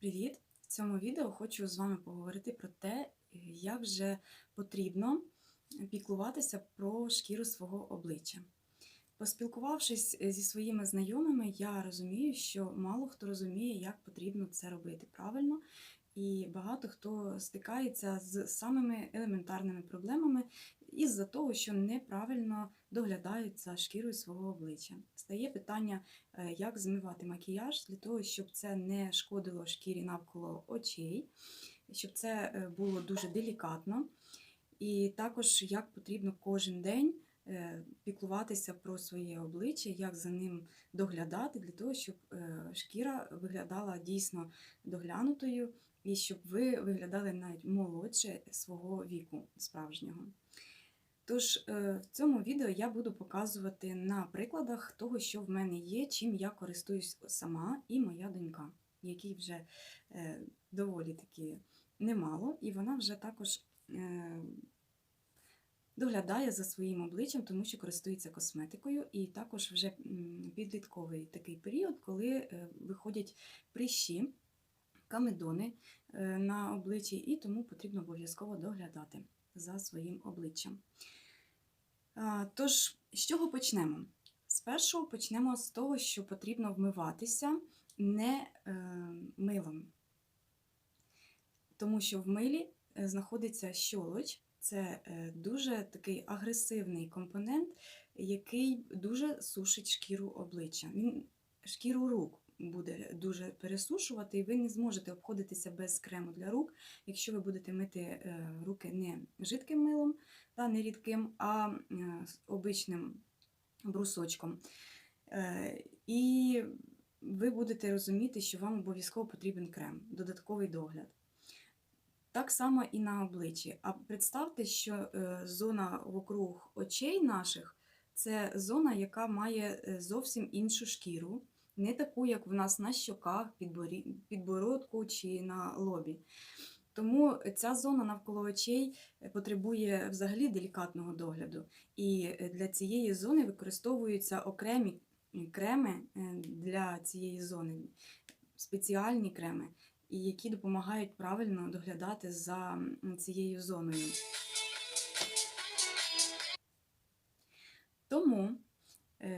Привіт! В цьому відео хочу з вами поговорити про те, як же потрібно піклуватися про шкіру свого обличчя. Поспілкувавшись зі своїми знайомими, я розумію, що мало хто розуміє, як потрібно це робити правильно, і багато хто стикається з самими елементарними проблемами із-за того, що неправильно доглядають за шкірою свого обличчя. Стає питання, е, як змивати макіяж для того, щоб це не шкодило шкірі навколо очей, щоб це е, було дуже делікатно. І також як потрібно кожен день е, піклуватися про своє обличчя, як за ним доглядати, для того, щоб шкіра виглядала дійсно доглянутою і щоб ви виглядали навіть молодше свого віку справжнього. Тож е, в цьому відео я буду показувати на прикладах того, що в мене є, чим я користуюсь сама і моя донька, якій вже е, доволі таки немало, і вона вже також е, доглядає за своїм обличчям, тому що користується косметикою, і також вже підлітковий такий період, коли виходять прищі, камедони на обличчі, і тому потрібно обов'язково доглядати за своїм обличчям. Тож, з чого почнемо? Спершу почнемо з того, що потрібно вмиватися не е, милом, тому що в милі е, знаходиться щолоч, це е, дуже такий агресивний компонент, який дуже сушить шкіру обличчя. Шкіру рук буде дуже пересушувати, і ви не зможете обходитися без крему для рук, якщо ви будете мити е, руки не жидким милом, та не рідким, а е, обичним брусочком. Е, І ви будете розуміти, що вам обов'язково потрібен крем, додатковий догляд. Так само і на обличчі. А представте, що зона вокруг очей наших це зона, яка має зовсім іншу шкіру, не таку, як в нас на щоках, підбородку чи на лобі. Тому ця зона навколо очей е, потребує взагалі делікатного догляду. І е, для цієї зони використовуються окремі креми е, для цієї зони, спеціальні креми, які допомагають правильно доглядати за цією зоною. Тому,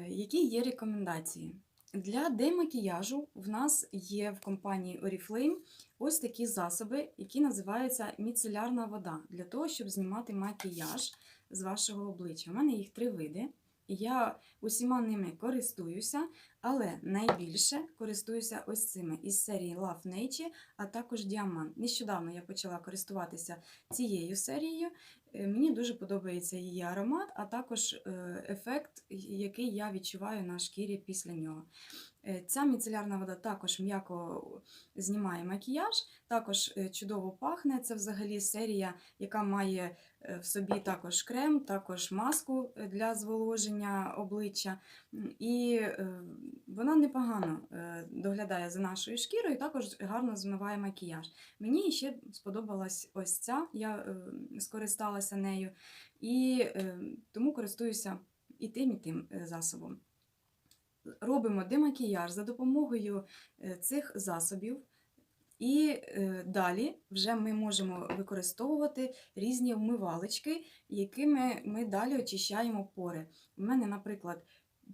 які є рекомендації? Для демакіяжу в нас є в компанії Oriflame ось такі засоби, які називаються міцелярна вода, для того, щоб знімати макіяж з вашого обличчя. У мене їх три види. і Я усіма ними користуюся, але найбільше користуюся ось цими із серії Love Nature, а також Діамант. Нещодавно я почала користуватися цією серією. Е, Мені дуже подобається її аромат, а також е, ефект, який я відчуваю на шкірі після нього. Е, Ця міцелярна вода також м'яко знімає макіяж, також е, чудово пахне. Це взагалі серія, яка має е, в собі також крем, також маску для зволоження обличчя. І вона непогано доглядає за нашою шкірою, і також гарно змиває макіяж. Мені ще сподобалась ось ця, я скористалася нею, і тому користуюся і тим, і тим засобом. Робимо демакіяж за допомогою е, цих засобів. І е, далі вже ми можемо використовувати різні вмивалочки, якими ми далі очищаємо пори. У мене, наприклад,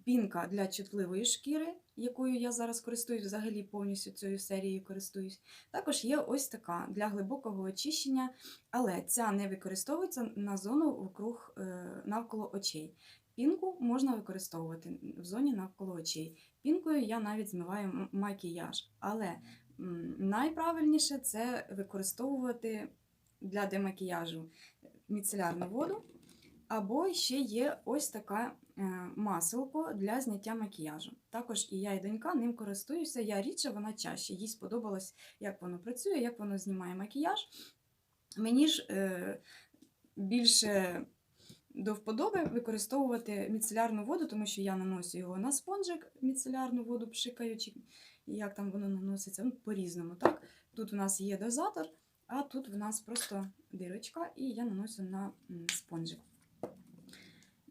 пінка для чутливої шкіри, якою я зараз користуюсь, взагалі повністю цією серією користуюсь. Також є ось така для глибокого очищення, але ця не використовується на зону вокруг е, навколо очей. Пінку можна використовувати в зоні навколо очей. Пінкою я навіть змиваю макіяж. Але найправильніше це використовувати для демакіяжу міцелярну воду. Або ще є ось така е, маселко для зняття макіяжу. Також і я, і донька ним користуюся. Я рідше, вона чаще. Їй сподобалось, як воно працює, як воно знімає макіяж. Мені ж е, більше до вподоби використовувати міцелярну воду, тому що я наношу його на спонжик, міцелярну воду пшикаючи, як там воно наноситься, ну, по-різному. Так? Тут в нас є дозатор, а тут в нас просто дирочка, і я наношу на спонжик.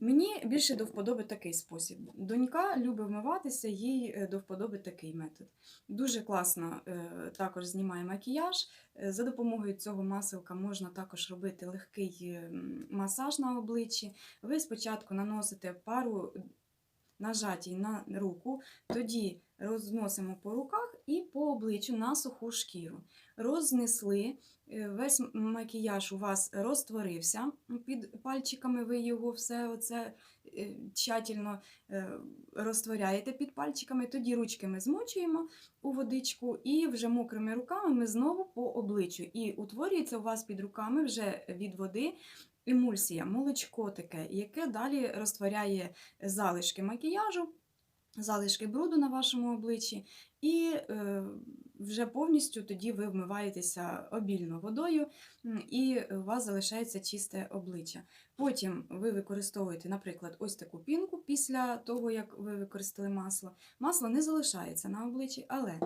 Мені більше до вподоби такий спосіб. Донька любить вмиватися, їй е, до вподоби такий метод. Дуже класно е, також знімає макіяж. Е, За допомогою цього маселка можна також робити легкий масаж на обличчі. Ви спочатку наносите пару нажатій на руку, тоді розносимо по руках і по обличчю на суху шкіру. Рознесли, е, весь макіяж у вас розтворився. Під пальчиками, ви його все оце е, тщательно е, розтворяєте під пальчиками, тоді ручками змочуємо у водичку і вже мокрими руками ми знову по обличчю. І утворюється у вас під руками вже від води емульсія, молочко таке, яке далі розтворяє залишки макіяжу, залишки бруду на вашому обличчі, і е, вже повністю тоді ви вмиваєтеся обільно водою, і у вас залишається чисте обличчя. Потім ви використовуєте, наприклад, ось таку пінку після того, як ви використали масло. Масло не залишається на обличчі, але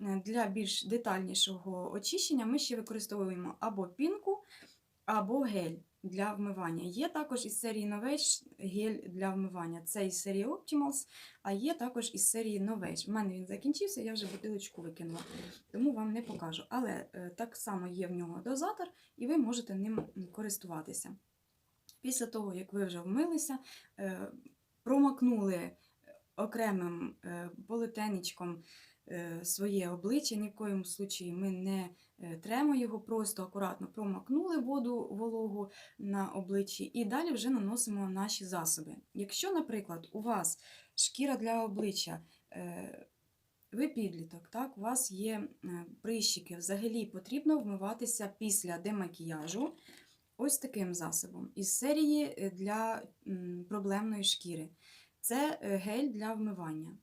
е, для більш детальнішого очищення ми ще використовуємо або пінку, або гель для вмивання. Є також із серії Novage гель для вмивання. Це із серії Optimals, а є також із серії Novage. У мене він закінчився, я вже бутилочку викинула, тому вам не покажу. Але е, так само є в нього дозатор, і ви можете ним користуватися. Після того, як ви вже вмилися, е, промокнули окремим е, полотенечком своє обличчя, ні в коєму случаї ми не е, тремо його, просто акуратно промокнули воду вологу на обличчі і далі вже наносимо наші засоби. Якщо, наприклад, у вас шкіра для обличчя, е, ви підліток, так, у вас є е, прищики, взагалі потрібно вмиватися після демакіяжу ось таким засобом із серії е, для проблемної шкіри. Це е, гель для вмивання.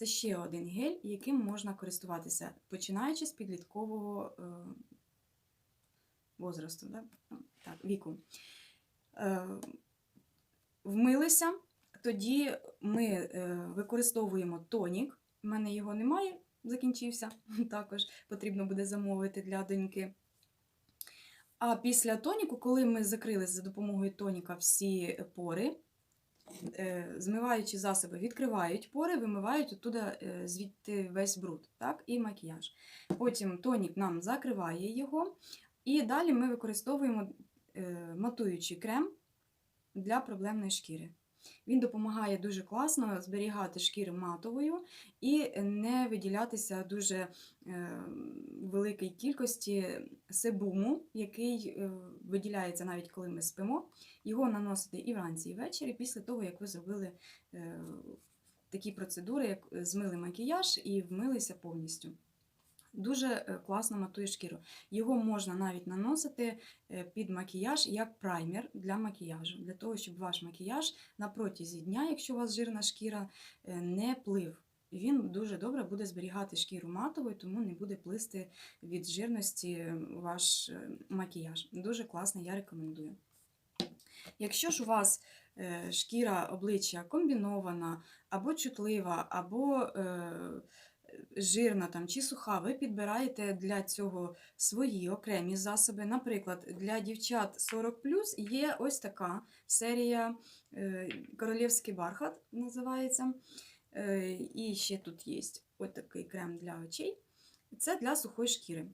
Це ще один гель, яким можна користуватися, починаючи з підліткового е, возрасту, да? так, віку. Е, вмилися, тоді ми е, використовуємо тонік. У мене його немає, закінчився. Також потрібно буде замовити для доньки. А після тоніку, коли ми закрили за допомогою тоніка всі пори, змиваючі засоби відкривають пори, вимивають оттуда е, звідти весь бруд, так, і макіяж. Потім тонік нам закриває його, і далі ми використовуємо е, матуючий крем для проблемної шкіри. Він допомагає дуже класно зберігати шкіру матовою і не виділятися дуже е, великій кількості себуму, який е, виділяється навіть коли ми спимо. Його наносити і вранці, і ввечері, після того, як ви зробили е, такі процедури, як змили макіяж і вмилися повністю. Дуже е, класно матує шкіру. Його можна навіть наносити е, під макіяж як праймер для макіяжу, для того, щоб ваш макіяж на протязі дня, якщо у вас жирна шкіра, е, не плив. Він дуже добре буде зберігати шкіру матовою, тому не буде плисти від жирності ваш макіяж. Дуже класно, я рекомендую. Якщо ж у вас шкіра обличчя комбінована, або чутлива, або жирна там, чи суха, ви підбираєте для цього свої окремі засоби. Наприклад, для дівчат 40 є ось така серія е, Королівський бархат називається. Е, І ще тут є ось такий крем для очей. Це для сухої шкіри.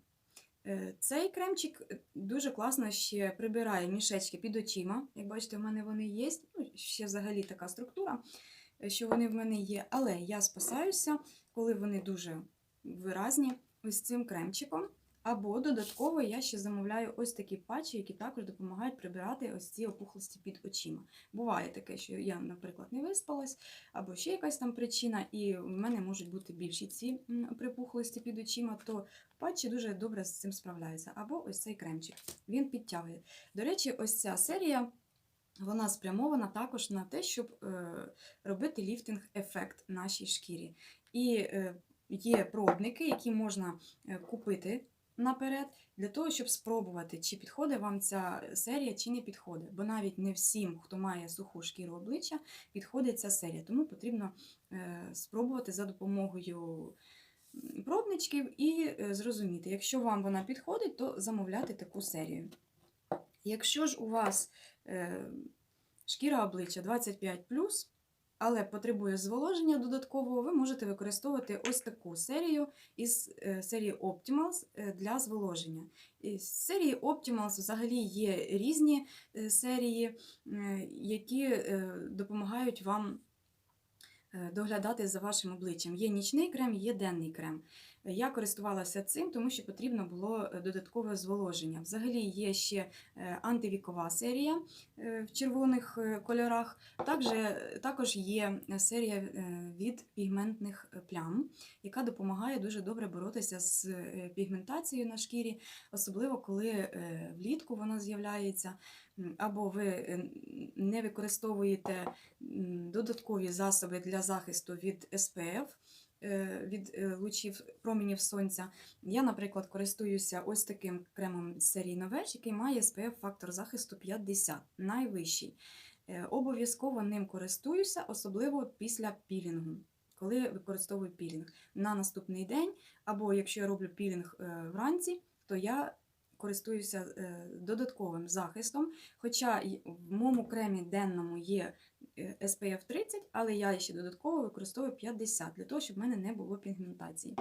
Е, Цей кремчик дуже класно ще прибирає мішечки під очима. Як бачите, в мене вони є. Ну, ще взагалі така структура, що вони в мене є. Але я спасаюся, коли вони дуже виразні, ось цим кремчиком. Або додатково я ще замовляю ось такі патчі, які також допомагають прибирати ось ці опухлості під очима. Буває таке, що я, наприклад, не виспалась, або ще якась там причина, і в мене можуть бути більші ці припухлості під очима, то патчі дуже добре з цим справляються. Або ось цей кремчик. Він підтягує. До речі, ось ця серія. Вона спрямована також на те, щоб е, робити ліфтинг-ефект нашій шкірі. І е, є пробники, які можна е, купити наперед, для того, щоб спробувати, чи підходить вам ця серія, чи не підходить. Бо навіть не всім, хто має суху шкіру обличчя, підходить ця серія. Тому потрібно е, спробувати за допомогою пробничків і е, зрозуміти, якщо вам вона підходить, то замовляти таку серію. Якщо ж у вас е, шкіра обличчя 25 але потребує зволоження додаткового, ви можете використовувати ось таку серію із е, серії Optimals е, для зволоження. Із серії Optimals взагалі є різні е, серії, які допомагають вам доглядати за вашим обличчям. Є нічний крем, є денний крем. Я користувалася цим, тому що потрібно було е, додаткове зволоження. Взагалі є ще е, антивікова серія е, в червоних кольорах. Також, також є серія від пігментних плям, яка допомагає дуже добре боротися з пігментацією на шкірі, особливо коли влітку вона з'являється, або ви не використовуєте додаткові засоби для захисту від SPF. Е, Від е, лучів промінів сонця. Я, наприклад, користуюся ось таким кремом з серії Новеж, який має SPF фактор захисту 50, найвищий. Е, Обов'язково ним користуюся, особливо після пілінгу, коли використовую пілінг на наступний день, або якщо я роблю пілінг вранці, то я користуюся додатковим захистом. Хоча в моєму кремі денному є SPF 30, але я ще додатково використовую 50 для того, щоб в мене не було пігментації.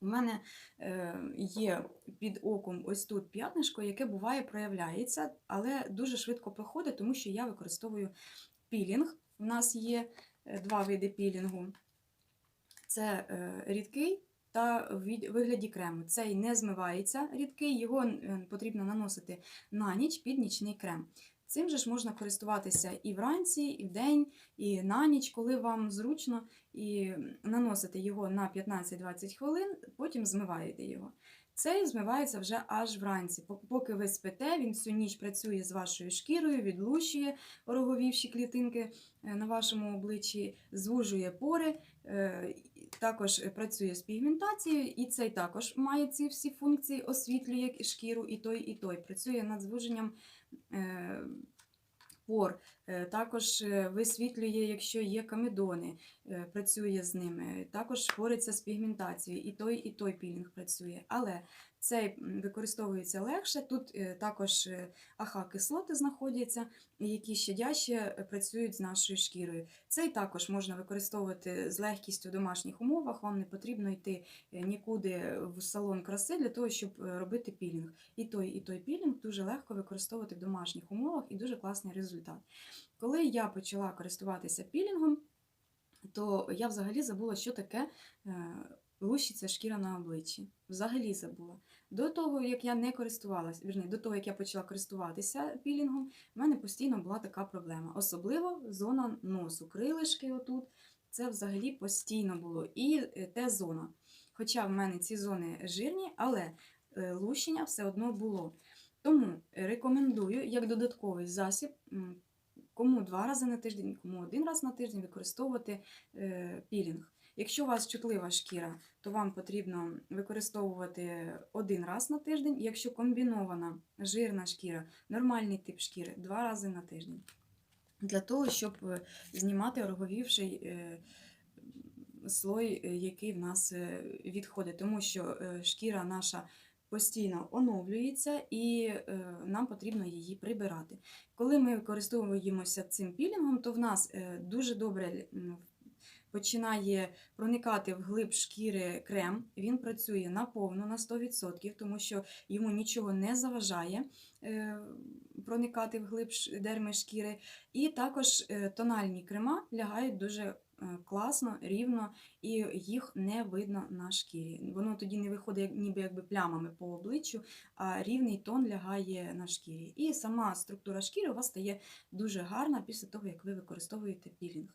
У мене е, є під оком ось тут п'ятнишко, яке буває проявляється, але дуже швидко проходить, тому що я використовую пілінг. У нас є е, два види пілінгу: це е, рідкий та в вигляді крему. Цей не змивається рідкий, його е, потрібно наносити на ніч під нічний крем. Цим же ж можна користуватися і вранці, і вдень, і на ніч, коли вам зручно, і наносите його на 15-20 хвилин, потім змиваєте його. Цей змивається вже аж вранці. Поки ви спите, він всю ніч працює з вашою шкірою, відлущує ороговівші клітинки е, на вашому обличчі, звужує пори, е, також працює з пігментацією, і цей також має ці всі функції, освітлює шкіру, і той, і той. Працює над звуженням пор. Е, Також е, висвітлює, якщо є камедони, е, працює з ними. Також бореться з пігментацією. І той, і той пілінг працює. Але цей використовується легше. Тут е, також е, АХ-кислоти знаходяться, які щадяще е, працюють з нашою шкірою. Цей також можна використовувати з легкістю в домашніх умовах. Вам не потрібно йти нікуди в салон краси для того, щоб робити пілінг. І той, і той пілінг дуже легко використовувати в домашніх умовах і дуже класний результат. Коли я почала користуватися пілінгом, то я взагалі забула, що таке лущиться шкіра на обличчі. Взагалі забула. До того, як я не користувалася, вірні, до того, як я почала користуватися пілінгом, в мене постійно була така проблема. Особливо зона носу, крилишки отут. Це взагалі постійно було. І е, те зона. Хоча в мене ці зони жирні, але е, лущення все одно було. Тому рекомендую як додатковий засіб, кому два рази на тиждень, кому один раз на тиждень використовувати е, пілінг. Якщо у вас чутлива шкіра, то вам потрібно використовувати один раз на тиждень. Якщо комбінована жирна шкіра, нормальний тип шкіри, два рази на тиждень. Для того, щоб е, знімати ороговівший е, слой, е, який в нас відходить, тому що шкіра наша постійно оновлюється і нам потрібно її прибирати. Коли ми користуємося цим пілінгом, то в нас дуже добре починає проникати в глиб шкіри крем. Він працює наповну на 100%, тому що йому нічого не заважає е, проникати в глиб дерми шкіри. І також е, тональні крема лягають дуже е, класно, рівно, і їх не видно на шкірі. Воно тоді не виходить ніби якби плямами по обличчю, а рівний тон лягає на шкірі. І сама структура шкіри у вас стає дуже гарна після того, як ви використовуєте пілінг.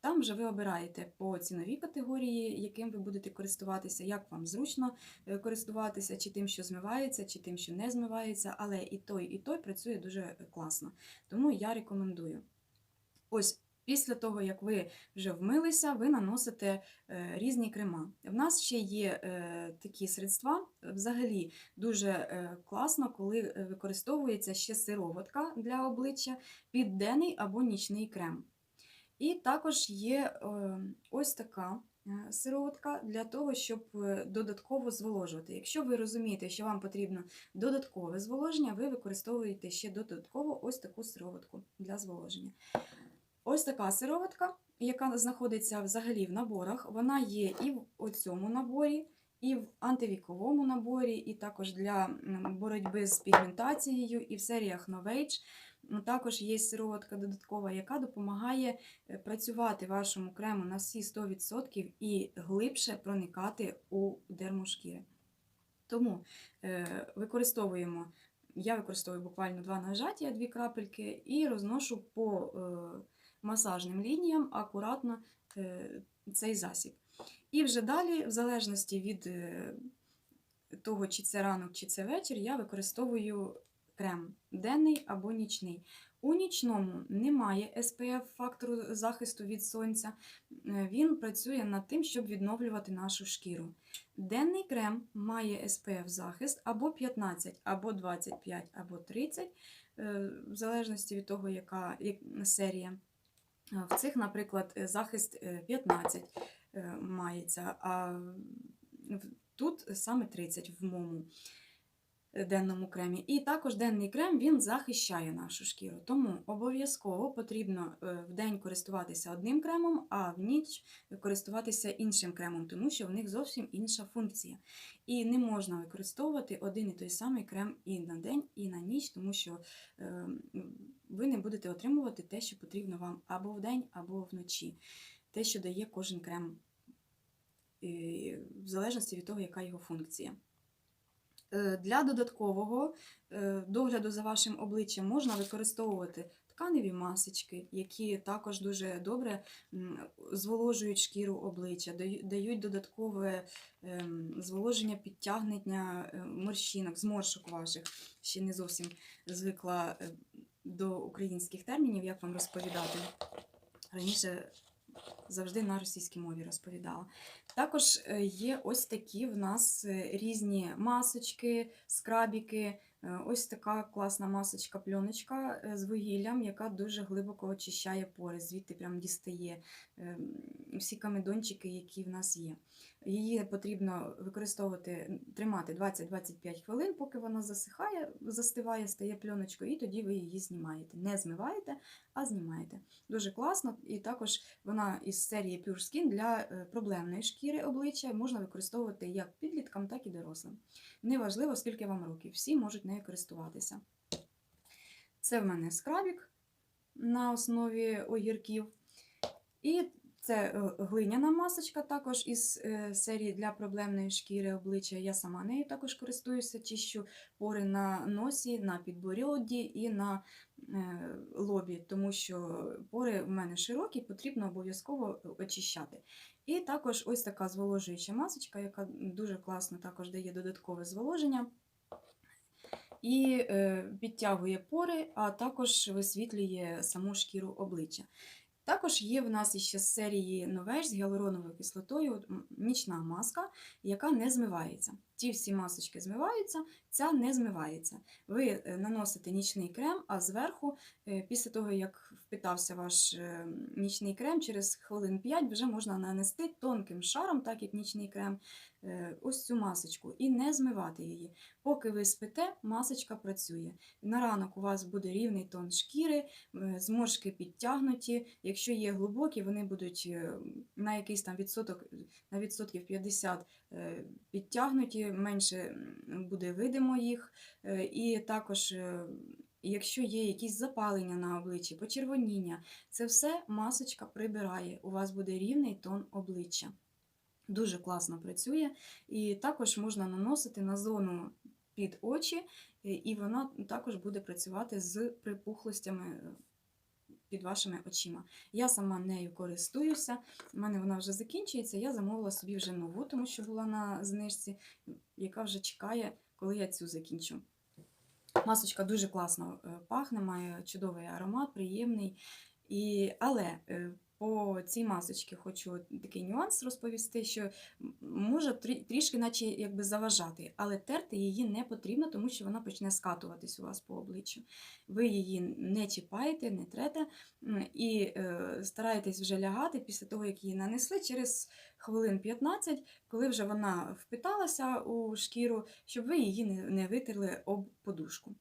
Там вже ви обираєте по ціновій категорії, яким ви будете користуватися, як вам зручно е, користуватися, чи тим, що змивається, чи тим, що не змивається, але і той, і той працює дуже е, класно. Тому я рекомендую. Ось після того, як ви вже вмилися, ви наносите е, різні крема. В нас ще є такі средства. Взагалі дуже класно, коли використовується ще сироватка для обличчя під денний або нічний крем. І також є е, ось така е, сироватка для того, щоб е, додатково зволожувати. Якщо ви розумієте, що вам потрібно додаткове зволоження, ви використовуєте ще додатково ось таку сироватку для зволоження. Ось така сироватка, яка знаходиться взагалі в наборах, вона є і в цьому наборі, і в антивіковому наборі, і також для боротьби з пігментацією, і в серіях Novage. Ну, Також є сироватка додаткова, яка допомагає е, працювати вашому крему на всі 100% і глибше проникати у дерму шкіри. Тому е, використовуємо, я використовую буквально два нажаття, дві крапельки, і розношу по е, масажним лініям акуратно цей засіб. І вже далі, в залежності від того, чи це ранок, чи це вечір, я використовую крем денний або нічний. У нічному немає SPF фактору захисту від сонця. Е, Він працює над тим, щоб відновлювати нашу шкіру. Денний крем має SPF захист або 15, або 25, або 30, е, в залежності від того, яка серія. Е, В цих, наприклад, захист е, 15 е, мається, а тут саме 30 в моєму е, денному кремі. І також денний крем він захищає нашу шкіру. Тому обов'язково потрібно е, в день користуватися одним кремом, а в ніч користуватися іншим кремом, тому що в них зовсім інша функція. І не можна використовувати один і той самий крем і на день, і на ніч, тому що е, ви не будете отримувати те, що потрібно вам або вдень, або вночі. Те, що дає кожен крем, е, в залежності від того, яка його функція. Е, Для додаткового е, догляду за вашим обличчям можна використовувати тканеві масочки, які також дуже добре зволожують шкіру обличчя, дають додаткове ем, зволоження, підтягнення е, морщинок, зморшок ваших. Ще не зовсім звикла до українських термінів, як вам розповідати. Раніше завжди на російській мові розповідала. Також е, є ось такі в нас е, різні масочки, скрабіки. Е, Ось така класна масочка пленочка з вугіллям, яка дуже глибоко очищає пори, звідти прям дістає всі камедончики, які в нас є. Її потрібно використовувати, тримати 20-25 хвилин, поки вона засихає, застиває, стає пленочкою, і тоді ви її знімаєте. Не змиваєте, а знімаєте. Дуже класно. І також вона із серії Pure Skin для е, проблемної шкіри обличчя можна використовувати як підліткам, так і дорослим. Неважливо, скільки вам років, всі можуть нею користуватися. Це в мене скрабік на основі огірків. І це е, глиняна масочка також із е, серії для проблемної шкіри обличчя. Я сама нею також користуюся, чищу пори на носі, на підборідді і на е, лобі, тому що пори в мене широкі, потрібно обов'язково очищати. І також ось така зволожуюча масочка, яка дуже класно також дає додаткове зволоження. І підтягує пори, а також висвітлює саму шкіру обличчя. Також є в нас іще з серії Новеж з гіалуроновою кислотою нічна маска, яка не змивається. Ті всі масочки змиваються, ця не змивається. Ви е, наносите нічний крем, а зверху, е, після того, як впитався ваш е, нічний крем, через хвилин 5 вже можна нанести тонким шаром, так як нічний крем, ось цю масочку, і не змивати її. Поки ви спите, масочка працює. На ранок у вас буде рівний тон шкіри, е, зморшки підтягнуті. Якщо є глибокі, вони будуть е, на якийсь там відсоток, на відсотків 50 е, підтягнуті, менше буде видимо їх. Е, І також, е, якщо є якісь запалення на обличчі, почервоніння, це все масочка прибирає. У вас буде рівний тон обличчя. Дуже класно працює. І також можна наносити на зону під очі, е, і вона також буде працювати з припухлостями е, під вашими очима. Я сама нею користуюся. У мене вона вже закінчується. Я замовила собі вже нову, тому що була на знижці, яка вже чекає, коли я цю закінчу. Масочка дуже класно е, пахне, має чудовий аромат, приємний. І, але по цій масочці хочу такий нюанс розповісти, що може трішки, наче якби заважати, але терти її не потрібно, тому що вона почне скатуватись у вас по обличчю. Ви її не чіпаєте, не трете і е, стараєтесь вже лягати після того, як її нанесли, через хвилин 15, коли вже вона впиталася у шкіру, щоб ви її не, витерли об подушку.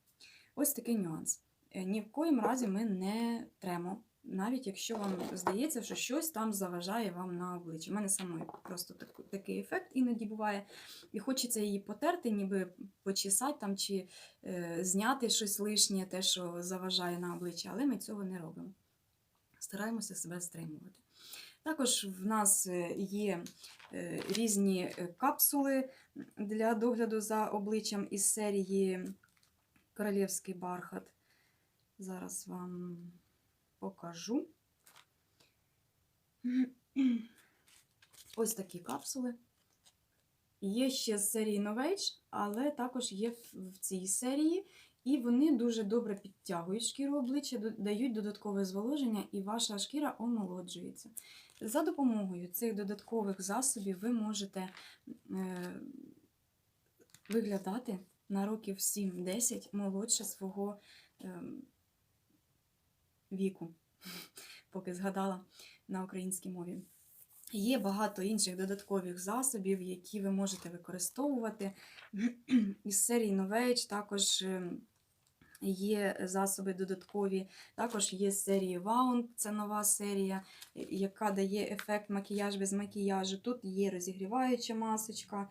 Ось такий нюанс. Е, Ні в коїм разі ми не тремо, навіть якщо вам здається, що щось там заважає вам на обличчі. У мене самої просто так, такий ефект іноді буває. І хочеться її потерти, ніби почесати там чи е, зняти щось лишнє, те, що заважає на обличчі, але ми цього не робимо. Стараємося себе стримувати. Також в нас е, є е, різні е, капсули для догляду за обличчям із серії Королівський бархат. Зараз вам покажу. Ось такі капсули. Є ще з серії Novage, але також є в- цій серії. І вони дуже добре підтягують шкіру обличчя, дають додаткове зволоження, і ваша шкіра омолоджується. За допомогою цих додаткових засобів ви можете е, виглядати на років 7-10 молодше свого е, віку, поки згадала на українській мові. Є багато інших додаткових засобів, які ви можете використовувати. Із серії Novage також е, є засоби додаткові. Також є серії Wound, це нова серія, е, яка дає ефект макіяж без макіяжу. Тут є розігріваюча масочка,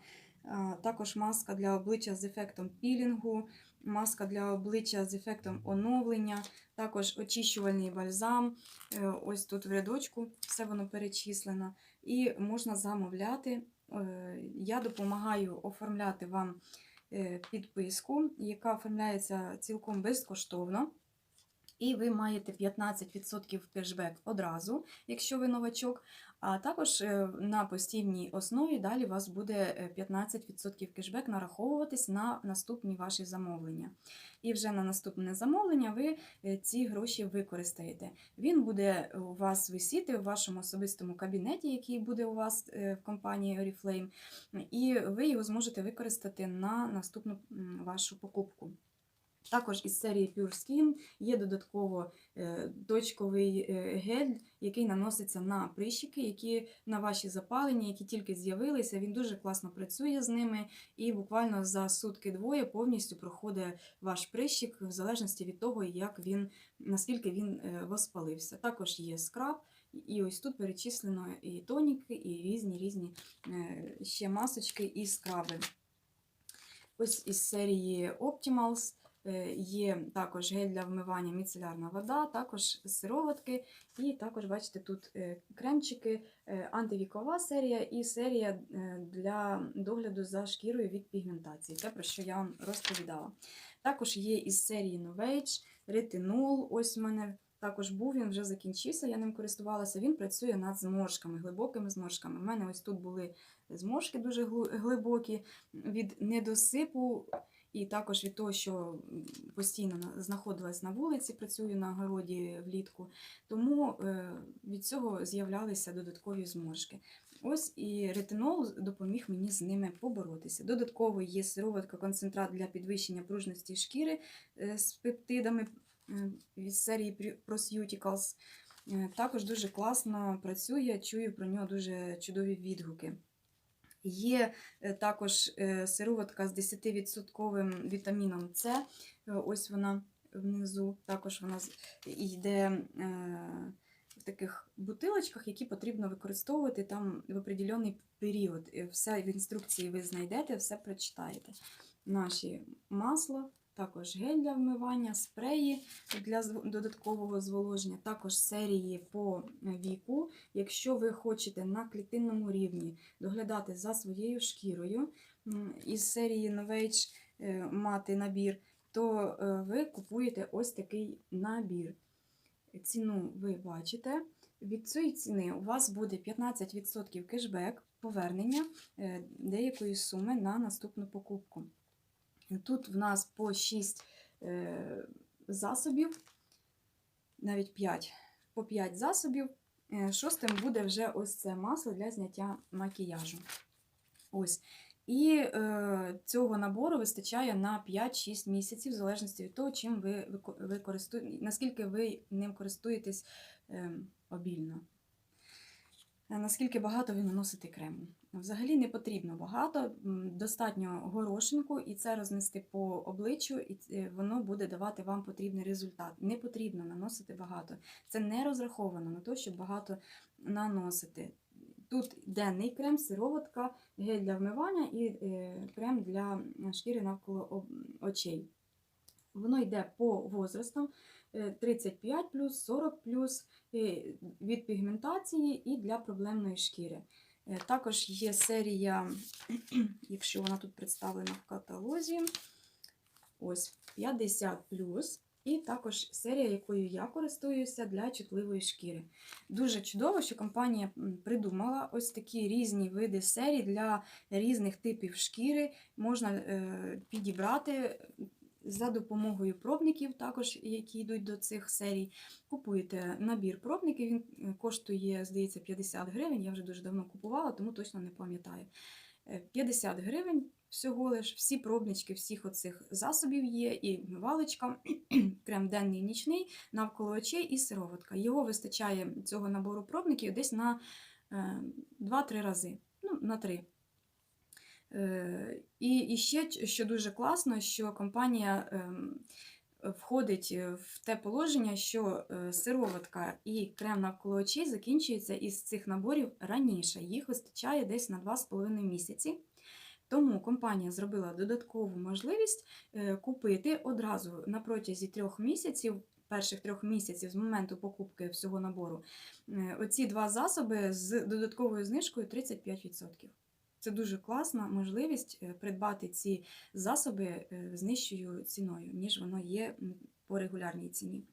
також маска для обличчя з ефектом пілінгу, маска для обличчя з ефектом оновлення, також очищувальний бальзам. Е, Ось тут в рядочку все воно перечислено. І можна замовляти. Е, Я допомагаю оформляти вам е, підписку, яка оформляється цілком безкоштовно. І ви маєте 15% кешбек одразу, якщо ви новачок. А також е, на постійній основі далі у вас буде е, 15% кешбек нараховуватись на наступні ваші замовлення. І вже на наступне замовлення ви е, ці гроші використаєте. Він буде у вас висіти в вашому особистому кабінеті, який буде у вас е, в компанії Oriflame, і ви його зможете використати на наступну вашу покупку. Також із серії Pure Skin є додатково е, точковий е, гель, який наноситься на прищики, які на ваші запалення, які тільки з'явилися. Він дуже класно працює з ними, і буквально за сутки-двоє повністю проходить ваш прищик, в залежності від того, як він, наскільки він е, воспалився. Також є скраб, і ось тут перечислено і тоніки, і різні різні ще масочки і скраби. Ось із серії Optimals є також гель для вмивання міцелярна вода, також сироватки, і також, бачите, тут е, кремчики, е, антивікова серія і серія е, для догляду за шкірою від пігментації, те, про що я вам розповідала. Також є із серії Novage, ретинол. Ось у мене також був, він вже закінчився, я ним користувалася. Він працює над зморшками, глибокими зморшками. У мене ось тут були зморшки дуже глибокі від недосипу. І також від того, що постійно на- знаходилась на вулиці, працюю на городі влітку, тому е, від цього з'являлися додаткові зморшки. Ось і ретинол допоміг мені з ними поборотися. Додатково є сироватка концентрат для підвищення пружності шкіри е, з пептидами е, від серії. Е, Також дуже класно працює, чую про нього дуже чудові відгуки. Є е, також е, сироватка з 10% вітаміном С. Е, Ось вона внизу. Також вона йде в таких бутилочках, які потрібно використовувати там в определений період. Все в інструкції ви знайдете, все прочитаєте. Наші масло, також гель для вмивання, спреї для додаткового зволоження, також серії по віку. Якщо ви хочете на клітинному рівні доглядати за своєю шкірою із серії Novage е, мати набір, то е, ви купуєте ось такий набір. Ціну ви бачите. Від цієї ціни у вас буде 15% кешбек, повернення е, деякої суми на наступну покупку. Тут в нас по 6 засобів, навіть 5, по 5 засобів Е, Шостим буде вже ось це масло для зняття макіяжу. Ось. І е, цього набору вистачає на 5-6 місяців, в залежності від того, чим ви, ви користує- наскільки ви ним користуєтесь е, обільно. Е, Наскільки багато ви наносите крему. Взагалі не потрібно багато, достатньо горошинку, і це рознести по обличчю, і е, воно буде давати вам потрібний результат. Не потрібно наносити багато. Це не розраховано на те, щоб багато наносити. Тут денний крем, сироватка, гель для вмивання і е, крем для шкіри навколо очей. Воно йде по возрастам е, 35 40 е, від пігментації і для проблемної шкіри. Е, Також є серія, якщо вона тут представлена в каталозі, ось 50 і також серія, якою я користуюся для чутливої шкіри. Дуже чудово, що компанія придумала ось такі різні види серій для різних типів шкіри. Можна е, підібрати за допомогою пробників, також які йдуть до цих серій. Купуєте набір пробників, він е, коштує, здається, 50 гривень. Я вже дуже давно купувала, тому точно не пам'ятаю. Е, 50 гривень всього лиш, всі пробнички всіх оцих засобів є, і вмивалочка, крем денний нічний, навколо очей і сироватка. Його вистачає цього набору пробників десь на е, 2-3 рази. Ну, на 3. Е, І, і ще, що дуже класно, що компанія ем, входить е, в те положення, що е, сироватка і крем навколо очей закінчуються із цих наборів раніше. Їх вистачає десь на 2,5 місяці. Тому компанія зробила додаткову можливість купити одразу на протязі трьох місяців, перших трьох місяців з моменту покупки всього набору, оці два засоби з додатковою знижкою 35%. Це дуже класна можливість е, придбати ці засоби е, з нижчою ціною, ніж воно є по регулярній ціні.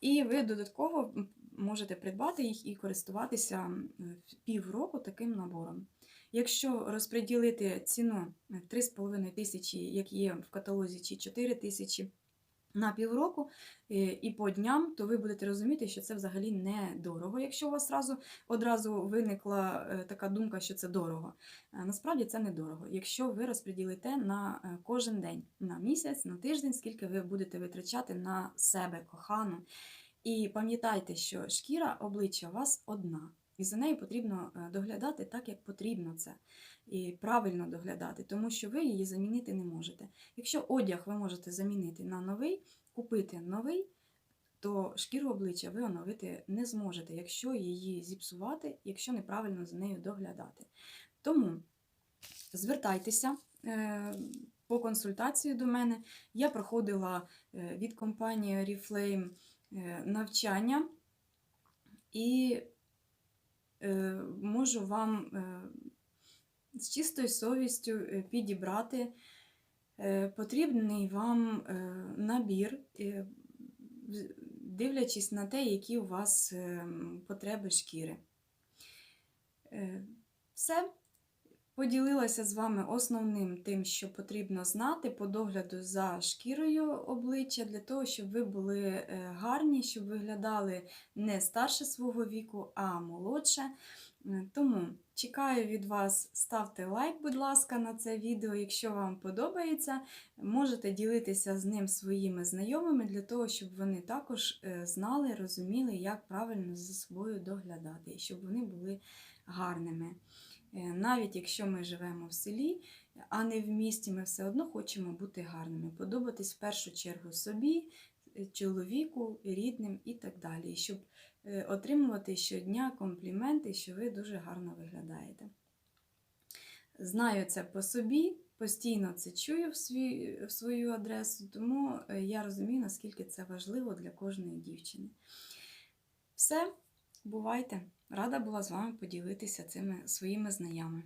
І ви додатково можете придбати їх і користуватися півроку таким набором. Якщо розподілити ціну е, 3,5 тисячі, як є в каталозі, чи 4 тисячі на півроку е, і по дням, то ви будете розуміти, що це взагалі не дорого, якщо у вас одразу, одразу виникла е, така думка, що це дорого. Е, Насправді це недорого, якщо ви розподілите на кожен день, на місяць, на тиждень, скільки ви будете витрачати на себе, кохану. І пам'ятайте, що шкіра обличчя у вас одна. І за нею потрібно е, доглядати так, як потрібно це. І правильно доглядати, тому що ви її замінити не можете. Якщо одяг ви можете замінити на новий, купити новий, то шкіру обличчя ви оновити не зможете, якщо її зіпсувати, якщо неправильно за нею доглядати. Тому звертайтеся е, по консультацію до мене. Я проходила е, від компанії Oriflame е, навчання і можу вам е, з чистою совістю е, підібрати е, потрібний вам е, набір, е, дивлячись на те, які у вас е, потреби шкіри. Е, Все. Поділилася з вами основним тим, що потрібно знати по догляду за шкірою обличчя, для того, щоб ви були е, гарні, щоб виглядали не старше свого віку, а молодше. Е, Тому чекаю від вас, ставте лайк, будь ласка, на це відео. Якщо вам подобається, можете ділитися з ним своїми знайомими для того, щоб вони також е, знали, розуміли, як правильно за собою доглядати, і щоб вони були гарними. Е, Навіть якщо ми живемо в селі, а не в місті, ми все одно хочемо бути гарними, подобатись в першу чергу собі, е, чоловіку, рідним і так далі. І щоб е, отримувати щодня компліменти, що ви дуже гарно виглядаєте. Знаю це по собі, постійно це чую в, свій, в свою адресу, тому я розумію, наскільки це важливо для кожної дівчини. Все, бувайте! Рада була з вами поділитися цими своїми знаннями.